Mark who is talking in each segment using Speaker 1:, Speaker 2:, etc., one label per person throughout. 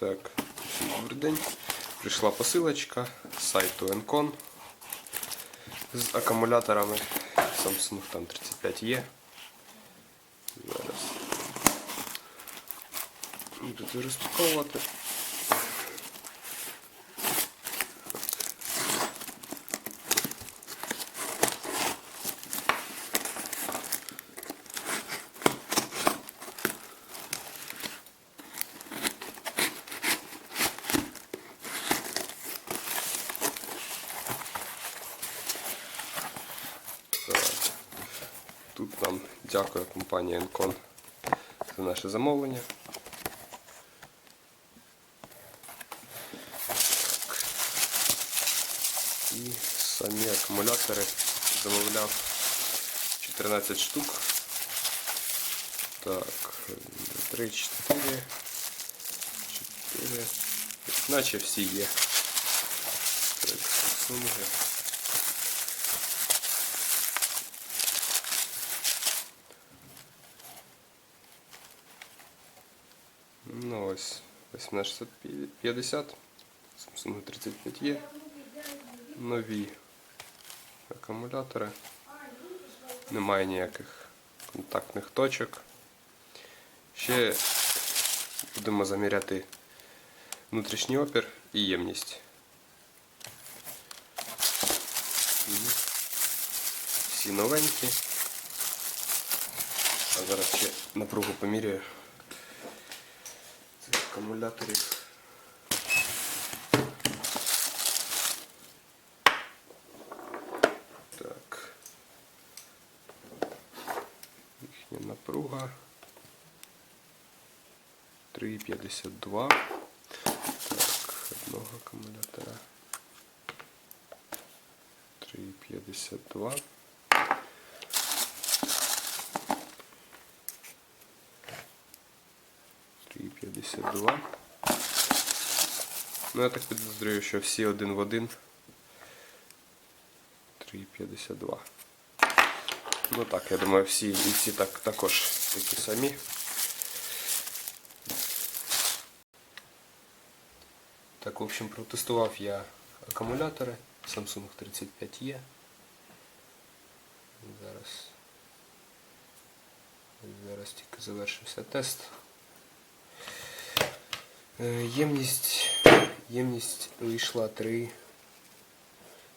Speaker 1: Так, добрий день. Прийшла посилочка з сайту Encon з акумуляторами Samsung там 35 є. Зараз буду розпаковувати. нам дякує компанія Encon за наше замовлення. Так. І самі акумулятори замовляв 14 штук. Так, 3, 4, 4, наче всі є. Так, Samsung. Ну ось 18650, Samsung 35 є. Нові акумулятори. Немає ніяких контактних точок. Ще будемо заміряти внутрішній опір і ємність. Всі новенькі. А зараз ще напругу поміряю акумуляторів. Так. Їхня напруга 3,52. Так, одного акумулятора. 3,52. Три п'ятдесят два. Ну, я так підозрюю, що всі один в один. 3,52. Ну так, я думаю, всі і всі так, також такі самі. Так, в общем, протестував я акумулятори Samsung 35E. Зараз. Зараз тільки завершився тест. Е, Ємність, ємність вийшла 3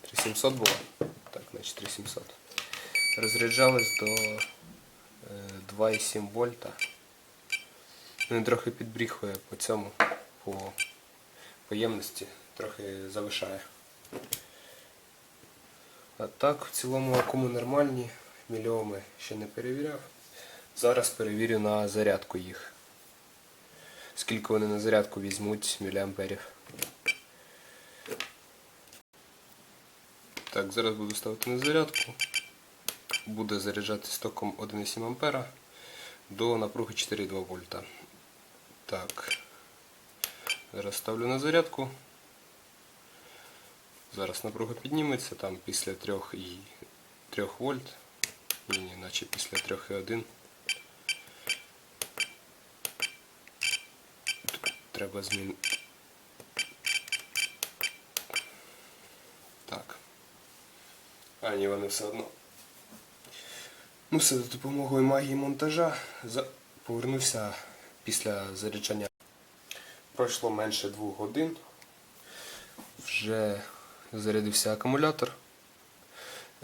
Speaker 1: 3700 була. Так, значить 3700. Розряджалась до е, 2,7 вольта. Ну, Він трохи підбріхує по цьому, по, по ємності, трохи завишає. А так, в цілому акуми нормальні, мільйоми ще не перевіряв. Зараз перевірю на зарядку їх. Скільки вони на зарядку візьмуть міліамперів. Так, зараз буду ставити на зарядку. Буде заряджатись током 1,7 ампера до напруги 4,2 вольта. Так. Зараз ставлю на зарядку. Зараз напруга підніметься там після 3 і 3 вольт. Ні, наче після 3,1. Треба змінити. Так. А, ні, вони все одно. Ну все, за допомогою магії монтажа за... повернувся після заряджання. Пройшло менше двох годин. Вже зарядився акумулятор.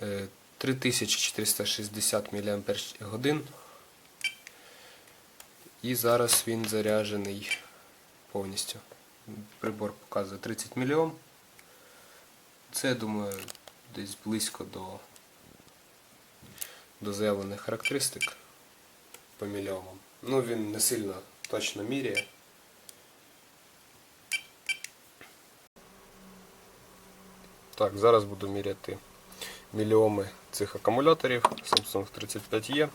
Speaker 1: Е, 3460 мАч. І зараз він заряджений повністю. Прибор показує 30 мільйом. Це, я думаю, десь близько до, до заявлених характеристик по мільйомам. Ну, він не сильно точно міряє. Так, зараз буду міряти мільйоми цих акумуляторів Samsung 35E.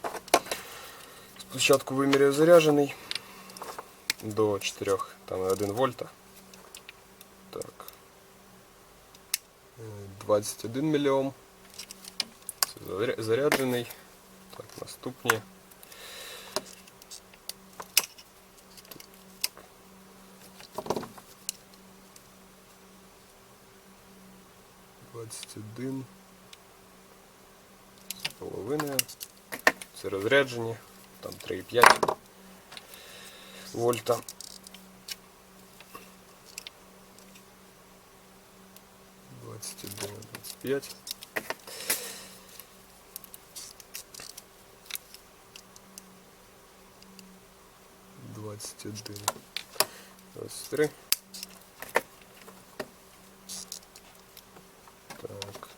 Speaker 1: Спочатку виміряю заряджений до 4, там 1 вольта. Так. 21 мільйом. Це заряджений. Так, наступні. Двадцять один з половиною. Це розряджені, там 3,5 вольта. Двадцать один, двадцать пять. Двадцать один, двадцать три. Так.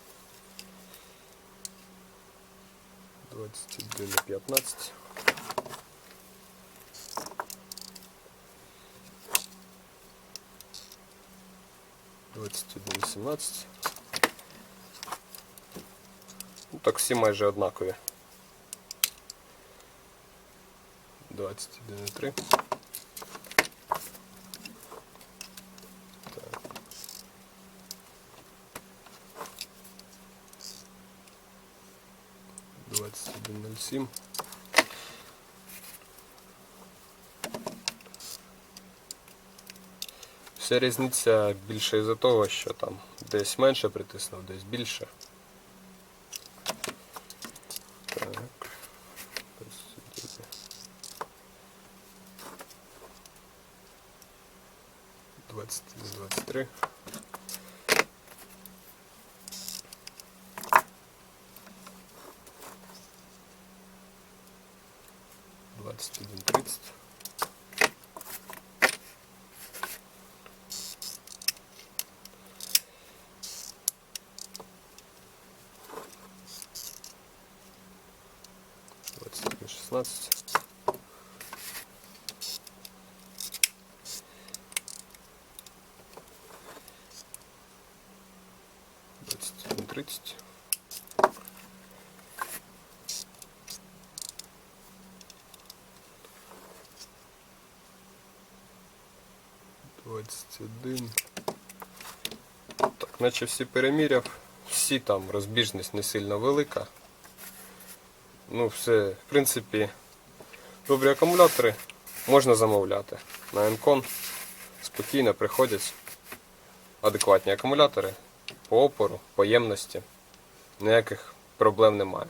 Speaker 1: Двадцать один на пятнадцать. Двадцять один, сімнадцять. Ну, так всі майже однакові. 21 і 3. Так. Двадцять один ноль сім. Ця різниця більше із-за того, що там десь менше притиснув, десь більше. Так. Двадцять двадцять три. Двадцять один тридцять. 16. Тридцать. Двадцять один. Так, наче всі переміряв, всі там розбіжність не сильно велика. Ну, все, в принципі, добрі акумулятори можна замовляти. На Encon спокійно приходять адекватні акумулятори по опору, по ємності. Ніяких проблем немає.